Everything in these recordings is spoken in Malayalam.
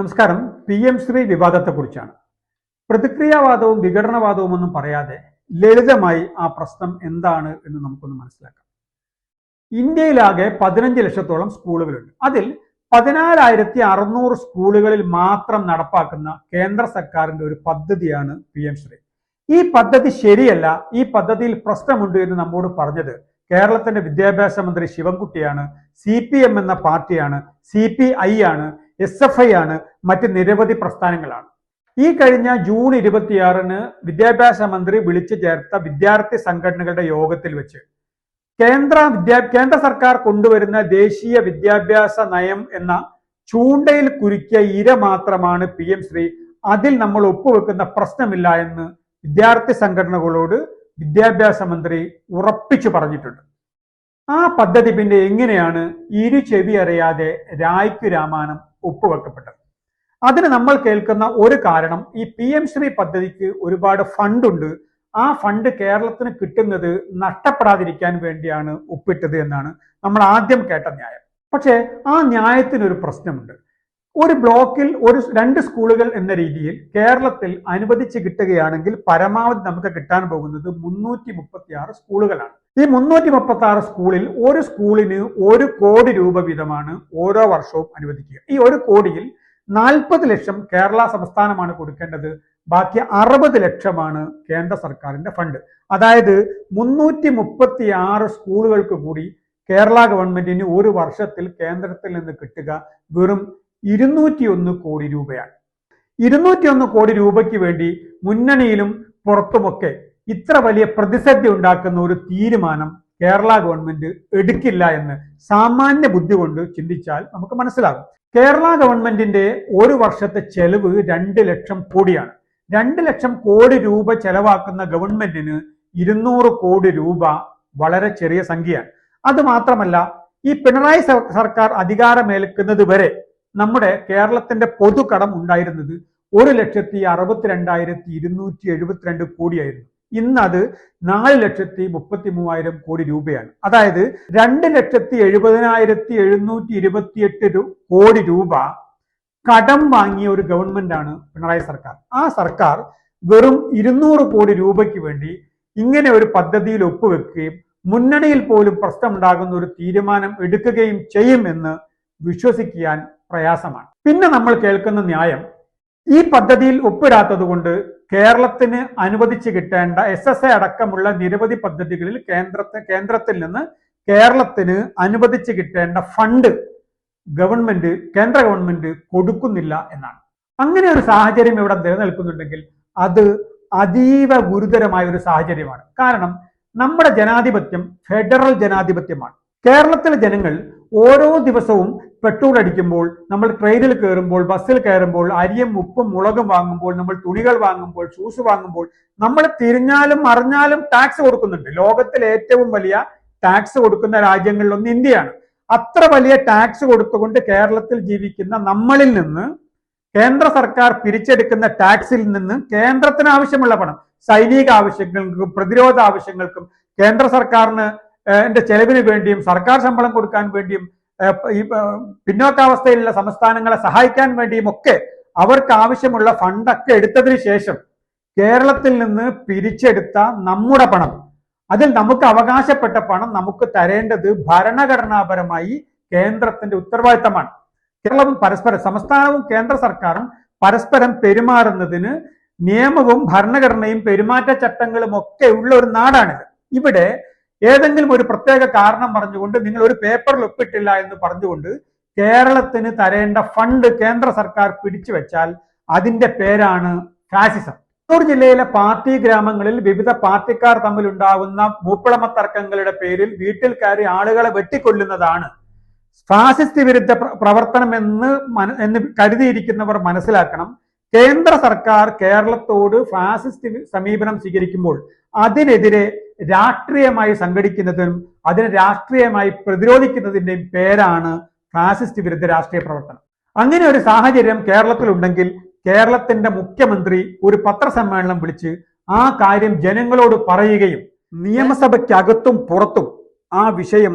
നമസ്കാരം. പി എം ശ്രീ വിവാദത്തെക്കുറിച്ചാണ്. പ്രതിക്രിയാവാദവും വിഘടനവാദവും ഒന്നും പറയാതെ ലളിതമായി ആ പ്രശ്നം എന്താണ് എന്ന് നമുക്കൊന്ന് മനസ്സിലാക്കാം. ഇന്ത്യയിലാകെ പതിനഞ്ച് ലക്ഷത്തോളം സ്കൂളുകളുണ്ട്. അതിൽ പതിനാലായിരത്തി അറുന്നൂറ് സ്കൂളുകളിൽ മാത്രം നടപ്പാക്കുന്ന കേന്ദ്ര സർക്കാരിന്റെ ഒരു പദ്ധതിയാണ് പി എം ശ്രീ. ഈ പദ്ധതി ശരിയല്ല ഈ പദ്ധതിയിൽ പ്രശ്നമുണ്ട് എന്ന് നമ്മോട് പറഞ്ഞത് കേരളത്തിന്റെ വിദ്യാഭ്യാസ മന്ത്രി ശിവൻകുട്ടിയാണ് സി പി എം എന്ന പാർട്ടിയാണ് സി പി ഐ ആണ് എസ് എഫ് ഐ ആണ് മറ്റ് നിരവധി പ്രസ്ഥാനങ്ങളാണ്. ഈ കഴിഞ്ഞ ജൂൺ ഇരുപത്തിയാറിന് വിദ്യാഭ്യാസ മന്ത്രി വിളിച്ചു ചേർത്ത വിദ്യാർത്ഥി സംഘടനകളുടെ യോഗത്തിൽ വെച്ച് കേന്ദ്ര വിദ്യാ കേന്ദ്ര സർക്കാർ കൊണ്ടുവരുന്ന ദേശീയ വിദ്യാഭ്യാസ നയം എന്ന ചൂണ്ടയിൽ കുരുക്കിയ ഇര മാത്രമാണ് പി എം ശ്രീ. അതിൽ നമ്മൾ ഒപ്പുവെക്കുന്ന പ്രശ്നമില്ല എന്ന് വിദ്യാർത്ഥി സംഘടനകളോട് വിദ്യാഭ്യാസ മന്ത്രി ഉറപ്പിച്ചു പറഞ്ഞിട്ടുണ്ട്. ആ പദ്ധതി പിന്നെ എങ്ങനെയാണ്? ഇരു ചെവി അറിയാതെ രായ്ക്കു രാമാനം ഒപ്പുവെക്കപ്പെട്ടത്. അതിന് നമ്മൾ കേൾക്കുന്ന ഒരു കാരണം ഈ പി എം ശ്രീ പദ്ധതിക്ക് ഒരുപാട് ഫണ്ടുണ്ട്. ആ ഫണ്ട് കേരളത്തിന് കിട്ടുന്നത് നഷ്ടപ്പെടാതിരിക്കാൻ വേണ്ടിയാണ് ഒപ്പിട്ടത് എന്നാണ് നമ്മൾ ആദ്യം കേട്ട ന്യായം. പക്ഷേ ആ ന്യായത്തിനൊരു പ്രശ്നമുണ്ട്. ഒരു ബ്ലോക്കിൽ ഒരു രണ്ട് സ്കൂളുകൾ എന്ന രീതിയിൽ കേരളത്തിൽ അനുവദിച്ച് കിട്ടുകയാണെങ്കിൽ പരമാവധി നമുക്ക് കിട്ടാൻ പോകുന്നത് മുന്നൂറ്റി മുപ്പത്തി ആറ് സ്കൂളുകളാണ്. ഈ മുന്നൂറ്റി മുപ്പത്തി ആറ് സ്കൂളിൽ ഒരു സ്കൂളിന് ഒരു കോടി രൂപ വീതമാണ് ഓരോ വർഷവും അനുവദിക്കുക. ഈ ഒരു കോടിയിൽ നാൽപ്പത് ലക്ഷം കേരള സംസ്ഥാനമാണ് കൊടുക്കേണ്ടത്. ബാക്കി അറുപത് ലക്ഷമാണ് കേന്ദ്ര സർക്കാരിന്റെ ഫണ്ട്. അതായത് മുന്നൂറ്റി മുപ്പത്തി ആറ് സ്കൂളുകൾക്ക് കൂടി കേരള ഗവൺമെന്റിന് ഒരു വർഷത്തിൽ കേന്ദ്രത്തിൽ നിന്ന് കിട്ടുക വെറും ഇരുന്നൂറ്റി ഒന്ന് കോടി രൂപയാണ്. ഇരുന്നൂറ്റി ഒന്ന് കോടി രൂപയ്ക്ക് വേണ്ടി മുന്നണിയിലും പുറത്തുമൊക്കെ ഇത്ര വലിയ പ്രതിസന്ധി ഉണ്ടാക്കുന്ന ഒരു തീരുമാനം കേരള ഗവൺമെന്റ് എടുക്കില്ല എന്ന് സാമാന്യ ബുദ്ധി കൊണ്ട് ചിന്തിച്ചാൽ നമുക്ക് മനസ്സിലാകും. കേരള ഗവൺമെന്റിന്റെ ഒരു വർഷത്തെ ചെലവ് രണ്ട് ലക്ഷം കോടിയാണ്. രണ്ട് ലക്ഷം കോടി രൂപ ചെലവാക്കുന്ന ഗവൺമെന്റിന് ഇരുന്നൂറ് കോടി രൂപ വളരെ ചെറിയ സംഖ്യയാണ്. അത് മാത്രമല്ല ഈ പിണറായി സർക്കാർ അധികാരമേൽക്കുന്നത് വരെ നമ്മുടെ കേരളത്തിന്റെ പൊതുകടം ഉണ്ടായിരുന്നത് ഒരു ലക്ഷത്തി അറുപത്തിരണ്ടായിരത്തി ഇരുന്നൂറ്റി എഴുപത്തിരണ്ട് കോടിയായിരുന്നു. ഇന്ന് അത് നാല് ലക്ഷത്തി മുപ്പത്തി മൂവായിരം കോടി രൂപയാണ്. അതായത് രണ്ട് ലക്ഷത്തി എഴുപതിനായിരത്തി എഴുന്നൂറ്റി ഇരുപത്തിയെട്ട് കോടി രൂപ കടം വാങ്ങിയ ഒരു ഗവൺമെന്റാണ് പിണറായി സർക്കാർ. ആ സർക്കാർ വെറും ഇരുന്നൂറ് കോടി രൂപയ്ക്ക് വേണ്ടി ഇങ്ങനെ ഒരു പദ്ധതിയിൽ ഒപ്പുവെക്കുകയും മുന്നണിയിൽ പോലും പ്രശ്നമുണ്ടാകുന്ന ഒരു തീരുമാനം എടുക്കുകയും ചെയ്യുമെന്ന് വിശ്വസിക്കാൻ പ്രയാസമാണ്. പിന്നെ നമ്മൾ കേൾക്കുന്ന ന്യായം ഈ പദ്ധതിയിൽ ഒപ്പിടാത്തത് കൊണ്ട് കേരളത്തിന് അനുവദിച്ചു കിട്ടേണ്ട എസ് എസ് എ അടക്കമുള്ള നിരവധി പദ്ധതികളിൽ കേന്ദ്രത്തെ കേന്ദ്രത്തിൽ നിന്ന് കേരളത്തിന് അനുവദിച്ചു കിട്ടേണ്ട ഫണ്ട് ഗവൺമെന്റ് കേന്ദ്ര ഗവൺമെന്റ് കൊടുക്കുന്നില്ല എന്നാണ്. അങ്ങനെ ഒരു സാഹചര്യം ഇവിടെ നിലനിൽക്കുന്നുണ്ടെങ്കിൽ അത് അതീവ ഗുരുതരമായ ഒരു സാഹചര്യമാണ്. കാരണം നമ്മുടെ ജനാധിപത്യം ഫെഡറൽ ജനാധിപത്യമാണ്. കേരളത്തിലെ ജനങ്ങൾ ഓരോ ദിവസവും പെട്രോൾ അടിക്കുമ്പോൾ നമ്മൾ ട്രെയിനിൽ കയറുമ്പോൾ ബസ്സിൽ കയറുമ്പോൾ അരിയും ഉപ്പും മുളകും വാങ്ങുമ്പോൾ നമ്മൾ തുണികൾ വാങ്ങുമ്പോൾ ഷൂസ് വാങ്ങുമ്പോൾ നമ്മൾ തിരിഞ്ഞാലും മറിഞ്ഞാലും ടാക്സ് കൊടുക്കുന്നുണ്ട്. ലോകത്തിലെ ഏറ്റവും വലിയ ടാക്സ് കൊടുക്കുന്ന രാജ്യങ്ങളിലൊന്ന് ഇന്ത്യയാണ്. അത്ര വലിയ ടാക്സ് കൊടുത്തുകൊണ്ട് കേരളത്തിൽ ജീവിക്കുന്ന നമ്മളിൽ നിന്ന് കേന്ദ്ര സർക്കാർ പിരിച്ചെടുക്കുന്ന ടാക്സിൽ നിന്ന് കേന്ദ്രത്തിന് ആവശ്യമുള്ള പണം സൈനിക ആവശ്യങ്ങൾക്കും പ്രതിരോധ ആവശ്യങ്ങൾക്കും കേന്ദ്ര സർക്കാരിന് ചെലവിന് വേണ്ടിയും സർക്കാർ ശമ്പളം കൊടുക്കാൻ വേണ്ടിയും ഈ പിന്നോക്കാവസ്ഥയിലുള്ള സംസ്ഥാനങ്ങളെ സഹായിക്കാൻ വേണ്ടിയും ഒക്കെ അവർക്ക് ആവശ്യമുള്ള ഫണ്ടൊക്കെ എടുത്തതിന് ശേഷം കേരളത്തിൽ നിന്ന് പിരിച്ചെടുത്ത നമ്മുടെ പണം അതിൽ നമുക്ക് അവകാശപ്പെട്ട പണം നമുക്ക് തരേണ്ടത് ഭരണഘടനാപരമായി കേന്ദ്രത്തിന്റെ ഉത്തരവാദിത്തമാണ്. കേരളവും പരസ്പരം സംസ്ഥാനവും കേന്ദ്ര സർക്കാരും പരസ്പരം പെരുമാറുന്നതിന് നിയമവും ഭരണഘടനയും പെരുമാറ്റ ചട്ടങ്ങളും ഒക്കെ ഉള്ള ഒരു നാടാണിത്. ഇവിടെ ഏതെങ്കിലും ഒരു പ്രത്യേക കാരണം പറഞ്ഞുകൊണ്ട് നിങ്ങൾ ഒരു പേപ്പറിൽ ഒപ്പിട്ടില്ല എന്ന് പറഞ്ഞുകൊണ്ട് കേരളത്തിന് തരേണ്ട ഫണ്ട് കേന്ദ്ര സർക്കാർ പിടിച്ചു വെച്ചാൽ അതിന്റെ പേരാണ് ഫാസിസം. കണ്ണൂർ ജില്ലയിലെ പാർട്ടി ഗ്രാമങ്ങളിൽ വിവിധ പാർട്ടിക്കാർ തമ്മിൽ ഉണ്ടാകുന്ന മൂപ്പിളമ തർക്കങ്ങളുടെ പേരിൽ വീട്ടിൽ കയറി ആളുകളെ വെട്ടിക്കൊല്ലുന്നതാണ്. ഫാസിസ്റ്റ് വിരുദ്ധ പ്രവർത്തനം എന്ന് എന്ന് കരുതിയിരിക്കുന്നവർ മനസ്സിലാക്കണം. കേന്ദ്ര സർക്കാർ കേരളത്തോട് ഫാസിസ്റ്റ് സമീപനം സ്വീകരിക്കുമ്പോൾ അതിനെതിരെ രാഷ്ട്രീയമായി സംഘടിക്കുന്നതിനും അതിനെ രാഷ്ട്രീയമായി പ്രതിരോധിക്കുന്നതിന്റെയും പേരാണ് ഫാസിസ്റ്റ് വിരുദ്ധ രാഷ്ട്രീയ പ്രവർത്തനം. അങ്ങനെ ഒരു സാഹചര്യം കേരളത്തിലുണ്ടെങ്കിൽ കേരളത്തിന്റെ മുഖ്യമന്ത്രി ഒരു പത്രസമ്മേളനം വിളിച്ച് ആ കാര്യം ജനങ്ങളോട് പറയുകയും നിയമസഭയ്ക്കകത്തും പുറത്തും ആ വിഷയം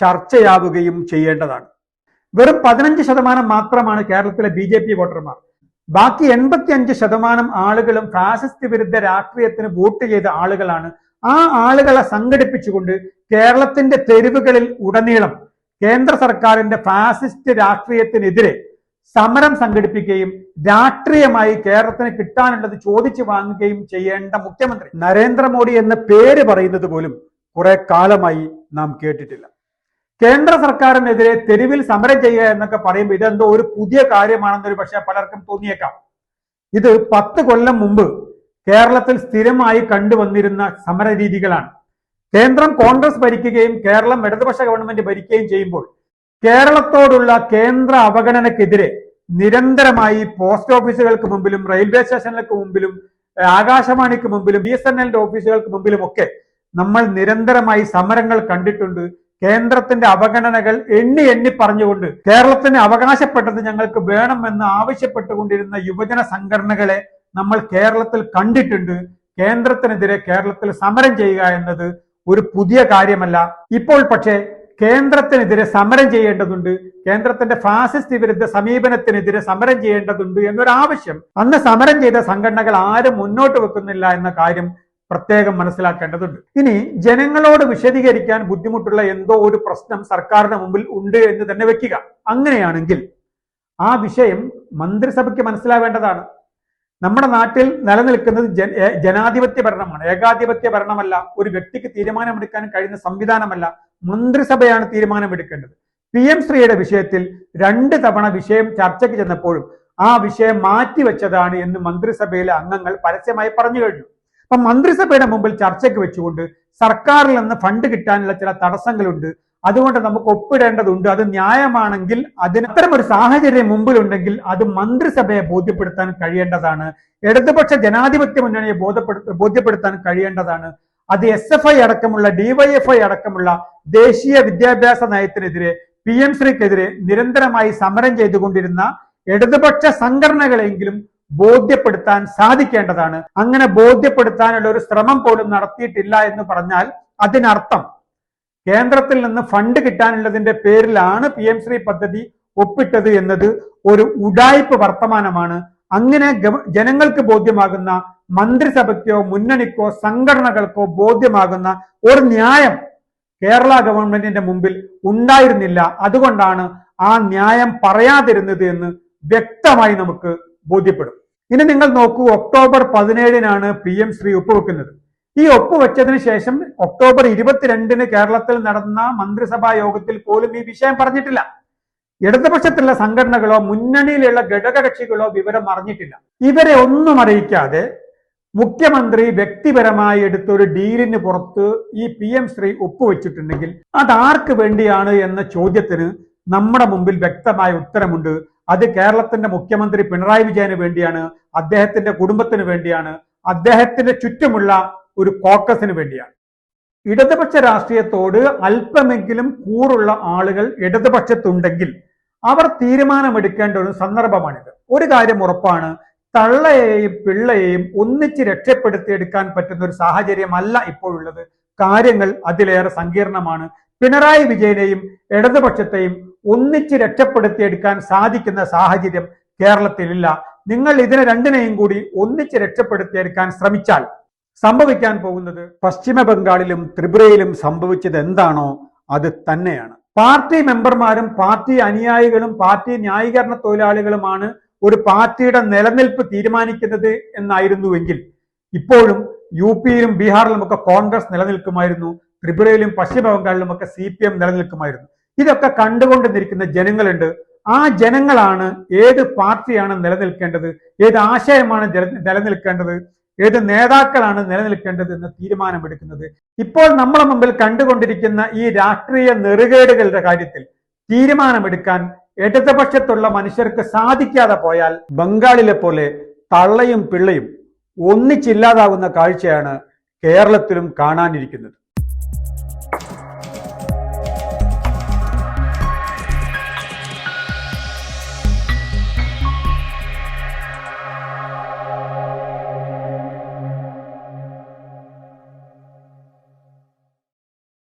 ചർച്ചയാവുകയും ചെയ്യേണ്ടതാണ്. വെറും പതിനഞ്ച് ശതമാനം മാത്രമാണ് കേരളത്തിലെ ബി ജെ പി വോട്ടർമാർ. ബാക്കി എൺപത്തി അഞ്ച് ശതമാനം ആളുകളും ഫാസിസ്റ്റ് വിരുദ്ധ രാഷ്ട്രീയത്തിന് വോട്ട് ചെയ്ത ആളുകളാണ് ആ ആളുകളെ സംഘടിപ്പിച്ചുകൊണ്ട് കേരളത്തിന്റെ തെരുവുകളിൽ ഉടനീളം കേന്ദ്ര സർക്കാരിന്റെ ഫാസിസ്റ്റ് രാഷ്ട്രീയത്തിനെതിരെ സമരം സംഘടിപ്പിക്കുകയും രാഷ്ട്രീയമായി കേരളത്തിന് കിട്ടാനുള്ളത് ചോദിച്ചു വാങ്ങുകയും ചെയ്യേണ്ട മുഖ്യമന്ത്രി നരേന്ദ്രമോദി എന്ന പേര് പറയുന്നത് പോലും കുറെ കാലമായി നാം കേട്ടിട്ടില്ല. കേന്ദ്ര സർക്കാരിനെതിരെ തെരുവിൽ സമരം ചെയ്യുക എന്നൊക്കെ പറയുമ്പോൾ ഇതെന്തോ ഒരു പുതിയ കാര്യമാണെന്നൊരു പക്ഷേ പലർക്കും തോന്നിയേക്കാം. ഇത് പത്ത് കൊല്ലം മുമ്പ് കേരളത്തിൽ സ്ഥിരമായി കണ്ടുവന്നിരുന്ന സമര രീതികളാണ് കേന്ദ്രം കോൺഗ്രസ് ഭരിക്കുകയും കേരളം ഇടതുപക്ഷ ഗവൺമെന്റ് ഭരിക്കുകയും ചെയ്യുമ്പോൾ കേരളത്തോടുള്ള കേന്ദ്ര അവഗണനക്കെതിരെ നിരന്തരമായി പോസ്റ്റ് ഓഫീസുകൾക്ക് മുമ്പിലും റെയിൽവേ സ്റ്റേഷനുകൾക്ക് മുമ്പിലും ആകാശവാണിക്ക് മുമ്പിലും ബി എസ് എൻ എല്ലിന്റെ ഓഫീസുകൾക്ക് മുമ്പിലും ഒക്കെ നമ്മൾ നിരന്തരമായി സമരങ്ങൾ കണ്ടിട്ടുണ്ട്. കേന്ദ്രത്തിന്റെ അവഗണനകൾ എണ്ണി എണ്ണി പറഞ്ഞുകൊണ്ട് കേരളത്തിന് അവകാശപ്പെട്ടത് ഞങ്ങൾക്ക് വേണമെന്ന് ആവശ്യപ്പെട്ടുകൊണ്ടിരുന്ന യുവജന സംഘടനകളെ നമ്മൾ കേരളത്തിൽ കണ്ടിട്ടുണ്ട് കേന്ദ്രത്തിനെതിരെ കേരളത്തിൽ സമരം ചെയ്യുക എന്നത് ഒരു പുതിയ കാര്യമല്ല. ഇപ്പോൾ പക്ഷേ കേന്ദ്രത്തിനെതിരെ സമരം ചെയ്യേണ്ടതുണ്ട്. കേന്ദ്രത്തിന്റെ ഫാസിസ്റ്റ് വിരുദ്ധ സമീപനത്തിനെതിരെ സമരം ചെയ്യേണ്ടതുണ്ട് എന്നൊരാവശ്യം. അന്ന് സമരം ചെയ്ത സംഘടനകൾ ആരും മുന്നോട്ട് വെക്കുന്നില്ല എന്ന കാര്യം പ്രത്യേകം മനസ്സിലാക്കേണ്ടതുണ്ട്. ഇനി ജനങ്ങളോട് വിശദീകരിക്കാൻ ബുദ്ധിമുട്ടുള്ള എന്തോ ഒരു പ്രശ്നം സർക്കാരിന് മുമ്പിൽ ഉണ്ട് എന്ന് തന്നെ വെക്കുക. അങ്ങനെയാണെങ്കിൽ ആ വിഷയം മന്ത്രിസഭയ്ക്ക് മനസ്സിലാവേണ്ടതാണ്. നമ്മുടെ നാട്ടിൽ നിലനിൽക്കുന്നത് ജന ജനാധിപത്യ ഭരണമാണ്. ഏകാധിപത്യ ഭരണമല്ല ഒരു വ്യക്തിക്ക് തീരുമാനമെടുക്കാൻ കഴിയുന്ന സംവിധാനമല്ല മന്ത്രിസഭയാണ് തീരുമാനമെടുക്കേണ്ടത്. പി എം ശ്രീയുടെ വിഷയത്തിൽ രണ്ട് തവണ വിഷയം ചർച്ചയ്ക്ക് ചെന്നപ്പോഴും ആ വിഷയം മാറ്റിവെച്ചതാണ് എന്ന് മന്ത്രിസഭയിലെ അംഗങ്ങൾ പരസ്യമായി പറഞ്ഞു കഴിഞ്ഞു. അപ്പൊ മന്ത്രിസഭയുടെ മുമ്പിൽ ചർച്ചയ്ക്ക് വെച്ചുകൊണ്ട് സർക്കാരിൽ നിന്ന് ഫണ്ട് കിട്ടാനുള്ള ചില തടസ്സങ്ങളുണ്ട്. അതുകൊണ്ട് നമുക്ക് ഒപ്പിടേണ്ടതുണ്ട്. അത് ന്യായമാണെങ്കിൽ അതിന് അത്തരം ഒരു സാഹചര്യം മുമ്പിലുണ്ടെങ്കിൽ അത് മന്ത്രിസഭയെ ബോധ്യപ്പെടുത്താൻ കഴിയേണ്ടതാണ്. ഇടതുപക്ഷ ജനാധിപത്യ മുന്നണിയെ ബോധപ്പെടുത്ത ബോധ്യപ്പെടുത്താൻ കഴിയേണ്ടതാണ്. അത് എസ് എഫ് ഐ അടക്കമുള്ള ഡിവൈഎഫ്ഐ അടക്കമുള്ള ദേശീയ വിദ്യാഭ്യാസ നയത്തിനെതിരെ പി എം ശ്രീക്കെതിരെ നിരന്തരമായി സമരം ചെയ്തുകൊണ്ടിരുന്ന ഇടതുപക്ഷ സംഘടനകളെങ്കിലും ബോധ്യപ്പെടുത്താൻ സാധിക്കേണ്ടതാണ്. അങ്ങനെ ബോധ്യപ്പെടുത്താനുള്ള ഒരു ശ്രമം പോലും നടത്തിയിട്ടില്ല എന്ന് പറഞ്ഞാൽ അതിനർത്ഥം കേന്ദ്രത്തിൽ നിന്ന് ഫണ്ട് കിട്ടാനുള്ളതിന്റെ പേരിലാണ് പി എം ശ്രീ പദ്ധതി ഒപ്പിട്ടത് എന്നത് ഒരു ഉടായ്പ വർത്തമാനമാണ്. അങ്ങനെ ജനങ്ങൾക്ക് ബോധ്യമാകുന്ന മന്ത്രിസഭയ്ക്കോ മുന്നണിക്കോ സംഘടനകൾക്കോ ബോധ്യമാകുന്ന ഒരു ന്യായം കേരള ഗവൺമെന്റിന്റെ മുമ്പിൽ ഉണ്ടായിരുന്നില്ല. അതുകൊണ്ടാണ് ആ ന്യായം പറയാതിരുന്നത് എന്ന് വ്യക്തമായി നമുക്ക് ബോധ്യപ്പെടും. ഇനി നിങ്ങൾ നോക്കൂ ഒക്ടോബർ പതിനേഴിനാണ് പി എം ശ്രീ ഒപ്പുവെക്കുന്നത്. ഈ ഒപ്പുവെച്ചതിന് ശേഷം ഒക്ടോബർ ഇരുപത്തിരണ്ടിന് കേരളത്തിൽ നടന്ന മന്ത്രിസഭാ യോഗത്തിൽ പോലും ഈ വിഷയം പറഞ്ഞിട്ടില്ല. ഇടതുപക്ഷത്തിലുള്ള സംഘടനകളോ മുന്നണിയിലുള്ള ഘടകകക്ഷികളോ വിവരം അറിഞ്ഞിട്ടില്ല. ഇവരെ ഒന്നും അറിയിക്കാതെ മുഖ്യമന്ത്രി വ്യക്തിപരമായി എടുത്തൊരു ഡീലിന് പുറത്ത് ഈ പി എം ശ്രീ ഒപ്പുവെച്ചിട്ടുണ്ടെങ്കിൽ അത് ആർക്ക് വേണ്ടിയാണ് എന്ന ചോദ്യത്തിന് നമ്മുടെ മുമ്പിൽ വ്യക്തമായ ഉത്തരമുണ്ട്. അത് കേരളത്തിന്റെ മുഖ്യമന്ത്രി പിണറായി വിജയന് വേണ്ടിയാണ് അദ്ദേഹത്തിന്റെ കുടുംബത്തിന് വേണ്ടിയാണ് അദ്ദേഹത്തിന്റെ ചുറ്റുമുള്ള ഒരു കോക്കസിന് വേണ്ടിയാണ്. ഇടതുപക്ഷ രാഷ്ട്രീയത്തോട് അല്പമെങ്കിലും കൂറുള്ള ആളുകൾ ഇടതുപക്ഷത്തുണ്ടെങ്കിൽ അവർ തീരുമാനമെടുക്കേണ്ട ഒരു സന്ദർഭമാണിത്. ഒരു കാര്യം ഉറപ്പാണ് തള്ളയെയും പിള്ളയെയും ഒന്നിച്ച് രക്ഷപ്പെടുത്തിയെടുക്കാൻ പറ്റുന്ന ഒരു സാഹചര്യമല്ല ഇപ്പോഴുള്ളത്. കാര്യങ്ങൾ അതിലേറെ സങ്കീർണമാണ്. പിണറായി വിജയനെയും ഇടതുപക്ഷത്തെയും ഒന്നിച്ച് രക്ഷപ്പെടുത്തിയെടുക്കാൻ സാധിക്കുന്ന സാഹചര്യം കേരളത്തിലില്ല. നിങ്ങൾ ഇതിനെ രണ്ടിനെയും കൂടി ഒന്നിച്ച് രക്ഷപ്പെടുത്തിയെടുക്കാൻ ശ്രമിച്ചാൽ സംഭവിക്കാൻ പോകുന്നത് പശ്ചിമ ബംഗാളിലും ത്രിപുരയിലും സംഭവിച്ചത് എന്താണോ അത് തന്നെയാണ്. പാർട്ടി മെമ്പർമാരും പാർട്ടി അനുയായികളും പാർട്ടി ന്യായീകരണ തൊഴിലാളികളുമാണ് ഒരു പാർട്ടിയുടെ നിലനിൽപ്പ് തീരുമാനിക്കുന്നത് എന്നായിരുന്നുവെങ്കിൽ ഇപ്പോഴും യു പിയിലും ബീഹാറിലുമൊക്കെ കോൺഗ്രസ് നിലനിൽക്കുമായിരുന്നു ത്രിപുരയിലും പശ്ചിമ ബംഗാളിലും ഒക്കെ സി പി എം നിലനിൽക്കുമായിരുന്നു. ഇതൊക്കെ കണ്ടുകൊണ്ടിരിക്കുന്ന ജനങ്ങളുണ്ട്. ആ ജനങ്ങളാണ് ഏത് പാർട്ടിയാണ് നിലനിൽക്കേണ്ടത് ഏത് ആശയമാണ് നിലനിൽക്കേണ്ടത് ഏത് നേതാക്കളാണ് നിലനിൽക്കേണ്ടത് എന്ന് തീരുമാനമെടുക്കുന്നത്? ഇപ്പോൾ നമ്മുടെ മുമ്പിൽ കണ്ടുകൊണ്ടിരിക്കുന്ന ഈ രാഷ്ട്രീയ നെറുകേടുകളുടെ കാര്യത്തിൽ തീരുമാനമെടുക്കാൻ ഇടതുപക്ഷത്തുള്ള മനുഷ്യർക്ക് സാധിക്കാതെ പോയാൽ ബംഗാളിലെ പോലെ തള്ളയും പിള്ളയും ഒന്നിച്ചില്ലാതാവുന്ന കാഴ്ചയാണ് കേരളത്തിലും കാണാനിരിക്കുന്നത്.